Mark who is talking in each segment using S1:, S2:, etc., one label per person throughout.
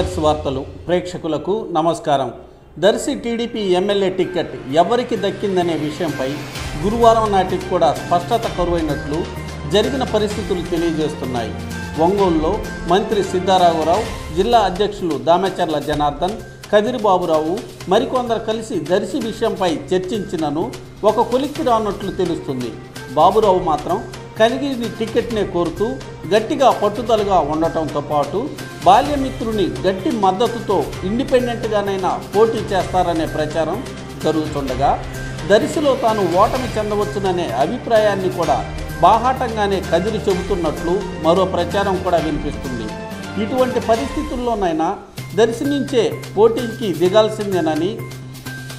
S1: ఆదర్శ్ వార్తలు ప్రేక్షకులకు నమస్కారం. దర్శి టీడీపీ ఎమ్మెల్యే టికెట్ ఎవరికి దక్కిందనే విషయంపై గురువారం నాటికి కూడా స్పష్టత కరువైనట్లు జరిగిన పరిస్థితులు తెలియజేస్తున్నాయి. ఒంగోలులో మంత్రి సిద్ధారామరావు జిల్లా అధ్యక్షులు దామచర్ల జనార్దన్ కదిరిబాబురావు మరికొందరు కలిసి దర్శి విషయంపై చర్చించినను ఒక కొలిక్కి రానట్లు తెలుస్తుంది. బాబురావు మాత్రం కలిగిరి టికెట్నే కోరుతూ గట్టిగా పట్టుదలగా ఉండటంతో పాటు బాల్యమిత్రుని గట్టి మద్దతుతో ఇండిపెండెంట్గానైనా పోటీ చేస్తారనే ప్రచారం జరుగుతుండగా దరిశిలో తాను ఓటమి చెందవచ్చుననే అభిప్రాయాన్ని కూడా బాహాటంగానే కదిరి చెబుతున్నట్లు మరో ప్రచారం కూడా వినిపిస్తుంది. ఇటువంటి పరిస్థితుల్లోనైనా దర్శనించే పోటీకి దిగాల్సిందేనని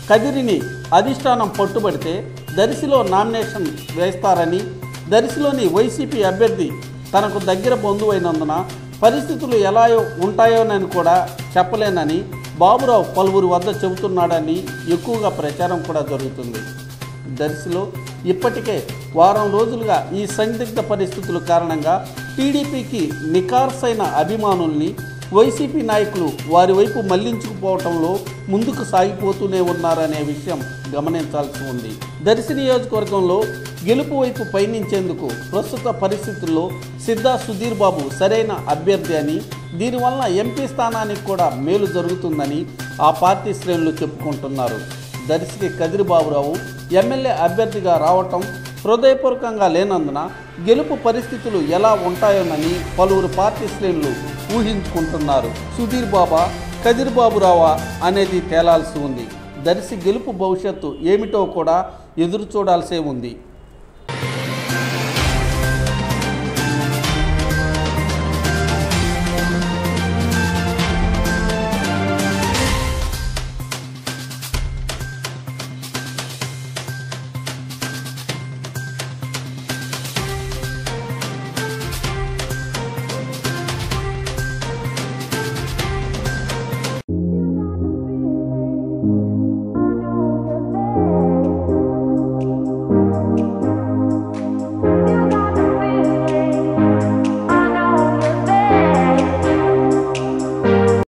S1: కదిరిని అధిష్టానం పట్టుబడితే దరిశిలో నామినేషన్ వేస్తారని దరిశిలోని వైసీపీ అభ్యర్థి తనకు దగ్గర బంధువైనందున పరిస్థితులు ఎలా ఉంటాయోనని కూడా చెప్పలేనని బాబురావు పలువురు వద్ద చెబుతున్నాడని ఎక్కువగా ప్రచారం కూడా జరుగుతుంది. దర్శిలో ఇప్పటికే వారం రోజులుగా ఈ సందిగ్ధ పరిస్థితుల కారణంగా టీడీపీకి నికార్సైన అభిమానుల్ని వైసీపీ నాయకులు వారి వైపు మళ్ళించుకుపోవటంలో ముందుకు సాగిపోతూనే ఉన్నారనే విషయం గమనించాల్సి ఉంది. దర్శి నియోజకవర్గంలో గెలుపు వైపు పయనించేందుకు ప్రస్తుత పరిస్థితుల్లో సిద్ధా సుధీర్ బాబు సరైన అభ్యర్థి అని దీనివల్ల ఎంపీ స్థానానికి కూడా మేలు జరుగుతుందని ఆ పార్టీ శ్రేణులు చెప్పుకుంటున్నారు. దర్శికి కదిరిబాబురావు ఎమ్మెల్యే అభ్యర్థిగా రావటం హృదయపూర్వకంగా లేనందున గెలుపు పరిస్థితులు ఎలా ఉంటాయోనని పలువురు పార్టీ శ్రేణులు ఊహించుకుంటున్నారు. సుధీర్ బాబా కదిరిబాబురావా అనేది తేలాల్సి ఉంది. దర్శి గెలుపు భవిష్యత్తు ఏమిటో కూడా ఎదురు చూడాల్సే ఉంది.